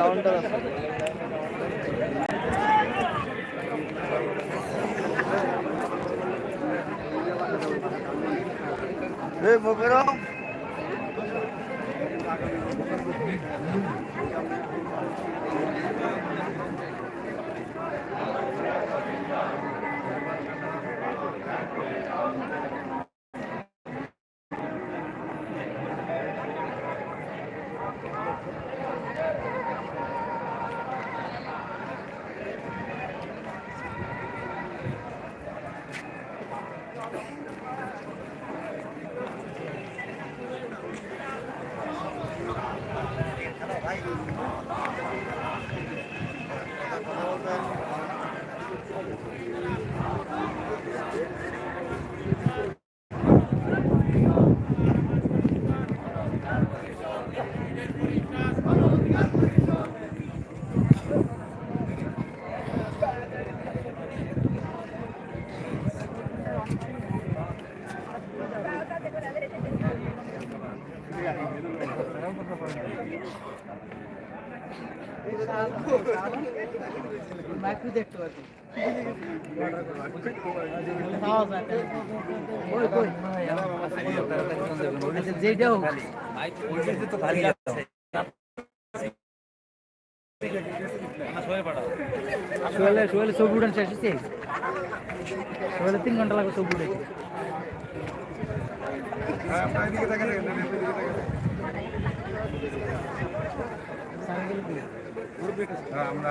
Counter আছে এই মুখেরও যেটা হোক সোহেলে সোহেলে ছবি উঠান শেষ হচ্ছে সোহেলে তিন ঘণ্টা লাগবে ছবি উঠে আমরা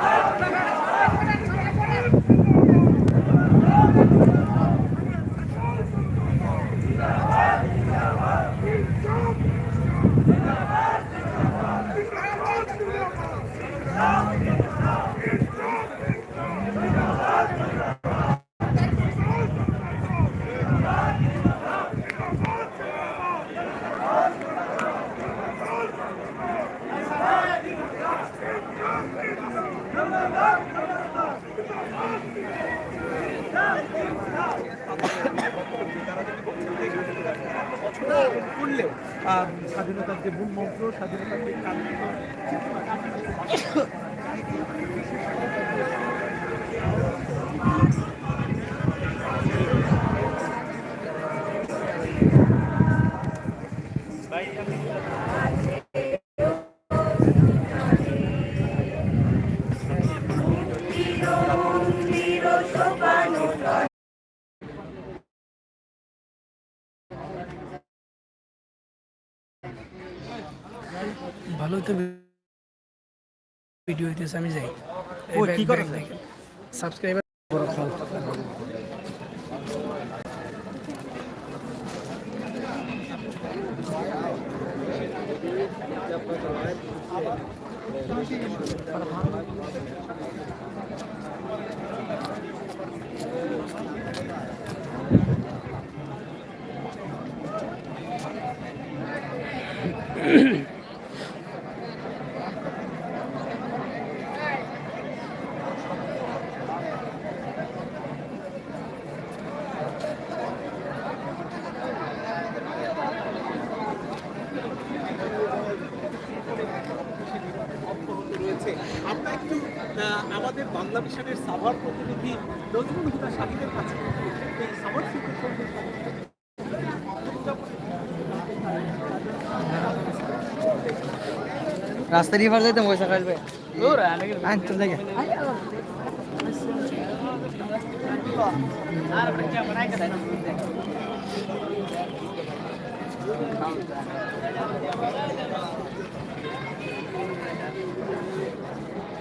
আহ, স্বাধীনতার যে মূল মন্ত্র স্বাধীনতার যে কাঙ্ক্ষিত ভালো তো ভিডিও হইতেছে আমি যাই। ও, কি করে? সাবস্ক্রাইবার রয়েছে আমাদের বাংলা মিশনের সাভার প্রতিনিধি নজরুল হুদা কাছে এই সাভার রাস্তা দিয়ে যাইতাম পয়সা কাটবে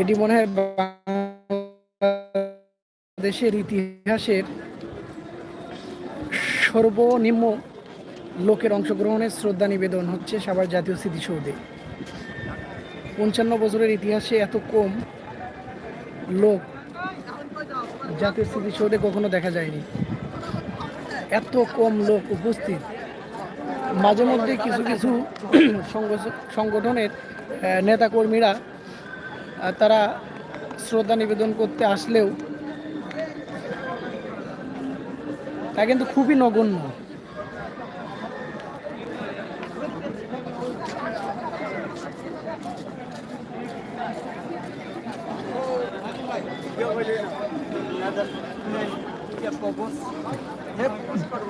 এটি মনে হয় বাংলাদেশের ইতিহাসের সর্বনিম্ন লোকের অংশগ্রহণের শ্রদ্ধা নিবেদন হচ্ছে সাভার জাতীয় স্মৃতিসৌধে। পঞ্চান্ন বছরের ইতিহাসে এত কম লোক জাতীয় স্মৃতিসৌধে কখনো দেখা যায়নি। এত কম লোক উপস্থিত। মাঝে মধ্যে কিছু কিছু সংগঠ- সংগঠনের নেতাকর্মীরা তারা শ্রদ্ধা নিবেদন করতে আসলেও তা কিন্তু খুবই নগণ্য।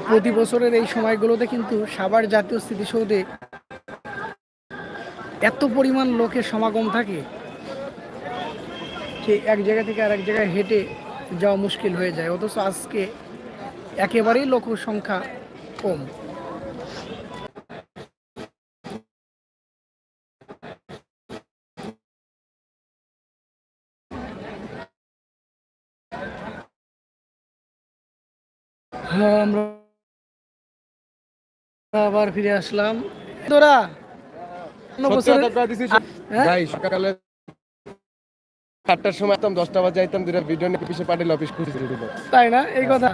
প্রতি বছরের এই সময়গুলোতে কিন্তু সাবার জাতীয় স্মৃতিসৌধে এত পরিমাণ লোকের সমাগম থাকে সেই এক জায়গা থেকে আরেক জায়গায় হেঁটে যাওয়া মুশকিল হয়ে যায়। অথচ আজকে একেবারেই লোক সংখ্যা কম। হ্যাঁ আমরা আবার ফিরে আসলাম। তোরা হ্যাঁ? সকালে সাতটার সময় আসতাম দশটা বাজে যাইতাম দুটা ভিডিও নিয়ে পিছিয়ে পাঠিয়ে অফিস খুঁজে দিল। তাই না? এই কথা।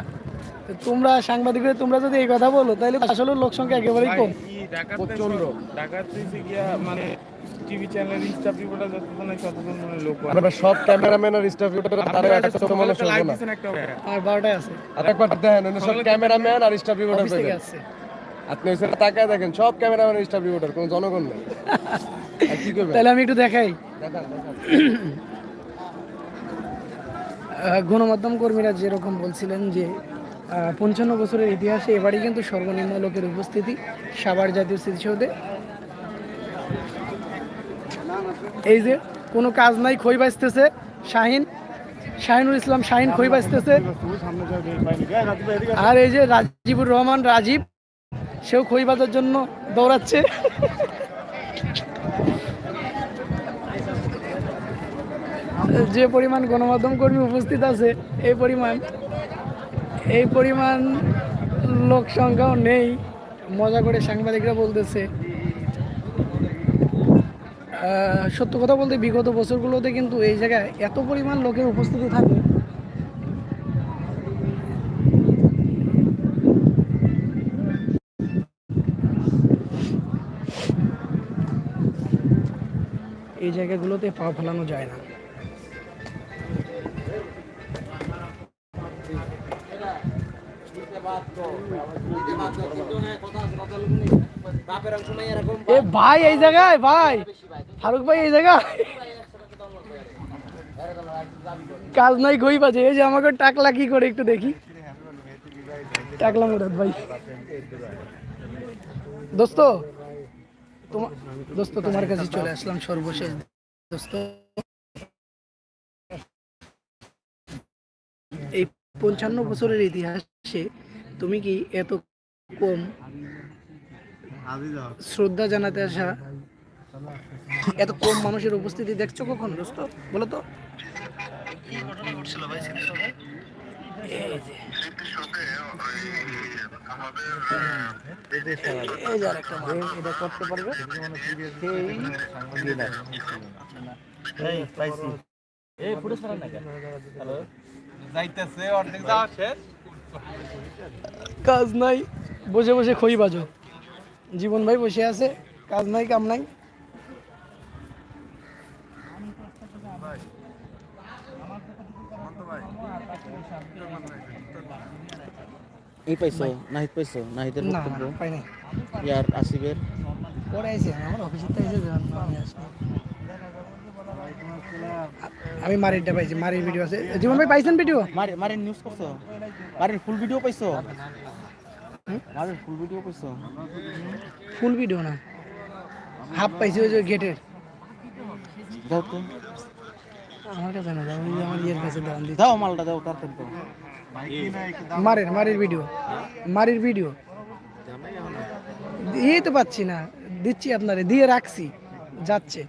তোমরা সাংবাদিক তোমরা যদি এই কথা বলো তাহলে আসলে লোক সংখ্যা একেবারেই কম। প্রচণ্ড মানে টিভি চ্যানেল স্টাফ রিপোর্টার যতক্ষণ আছে ততক্ষণ মানে লোক আপনারা সব ক্যামেরাম্যান আর স্টাফ তারা একটা মানুষ হব না। আর বারোটায় আছে। আর একবার দেখেন ওখানে সব ক্যামেরাম্যান আর স্টাফ রিপোর্টার অফিস থেকে আসছে। আপনি তাকায় দেখেন সব ক্যামেরাম্যান আর স্টাফ রিপোর্টার কোনো জনগণ নেই। আর কি করবেন? তাহলে আমি একটু দেখাই। গণমাধ্যম কর্মীরা যেরকম বলছিলেন যে পঞ্চান্ন বছরের ইতিহাসে এবারই কিন্তু সর্বনিম্ন লোকের উপস্থিতি সাভার জাতীয় স্মৃতিসৌধে। এই যে, কোনো কাজ নাই, খই বাঁচতেছে, শাহিন শাহিনুর ইসলাম, শাহিন খই বাঁচতেছে। আর এই যে রাজীবুর রহমান, রাজীব, সেও খই বাজার জন্য দৌড়াচ্ছে। যে পরিমাণ গণমাধ্যম কর্মী উপস্থিত আছে, এই পরিমাণ। এই পরিমাণ লোক সংখ্যাও নেই। মজা করে সাংবাদিকরা বলতেছে। সত্য কথা বলতে বিগত বছরগুলোতে কিন্তু এই জায়গায় এত পরিমাণ লোকের উপস্থিতি থাকে। এই জায়গাগুলোতে পা ফেলানো যায় না। এ ভাই, এই জায়গায়, ভাই। ফারুক ভাই, এই জায়গায়। কাজ নাই গই বাজে। এই যে আমাকে টাকলা কি করে একটু দেখি। টাকলা মুরাদ ভাই। দোস্ত তোমার দোস্ত, তোমার কাছে চলে আসলাম সর্বশেষ। দোস্ত, এই পঞ্চান্ন বছরের ইতিহাসে তুমি কি এত কম শ্রদ্ধা জানাতে আসা এত কম মানুষের উপস্থিতি দেখছ কখন দোস্ত বলো তো কি ঘটনা ঘটছিল ভাই স্মৃতিসৌধে? এই যে। এই যে আরেকটা মানুষ। এটা করতে পারবে যাইতেছে অর্ধেক যাওয়া শেষ কাজ নাই বসে বসে খই বাজো। জীবন ভাই বসে আছে কাজ নাই কাম নাই। এই পাইছো নাহিদ পাইছো নাহিদের না বক্তব্য? ইয়ার আসিফের? পরে আইসি আমার অফিসে তো আমি আসি আমি মারিরটা পাইছি মারির ভিডিও আছে। জীবন ভাই পাইছেন ভিডিও মারি মারি নিউজ করছ? মারির ফুল ভিডিও পাইছো? মারির ফুল ভিডিও পাইছো? ফুল ভিডিও না। হাফ পাইছি ওই যে গেটের দাও তো। আমার কাছে না দাও আমার ইয়ের কাছে দিচ্ছে। দাও মালটা দাও তাড়াতাড়ি দাও মারের মারির ভিডিও মারির ভিডিও দিয়ে তো পাচ্ছি না দিচ্ছি আপনারে দিয়ে রাখছি যাচ্ছে।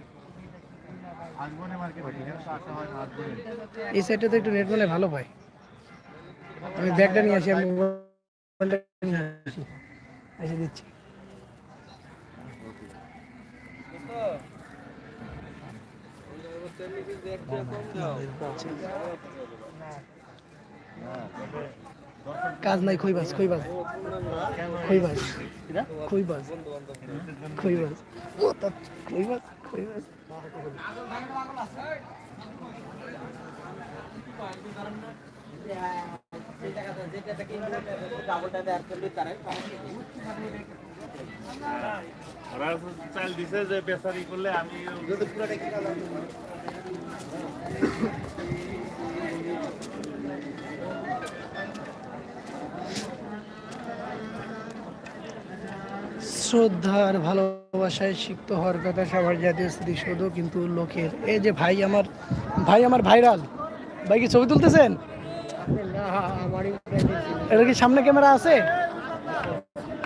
এই সাইডটা তো একটু নেট মানে ভালো পাই আমি ব্যাগটা নিয়ে আসি আমি মোবাইলটা নিয়ে আসি। এসে দিচ্ছি। কাজ নাই খইবাজ খইবাজ খইবাজ খইবাজ খইবাজ খইবাজ ওরা চাল দিছে যে বেচারি করলে আমি শ্রদ্ধার ভালোবাসায় সিক্ত হওয়ার কথা সবার জাতীয় স্মৃতিসৌধ, কিন্তু লোকের, এই যে ভাই আমার ভাই আমার ভাইরাল, ভাই কি ছবি তুলতেছেন? এটা কি সামনে ক্যামেরা আছে?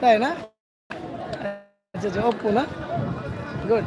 তাই না? আচ্ছা আচ্ছা ওপ্পো না? গুড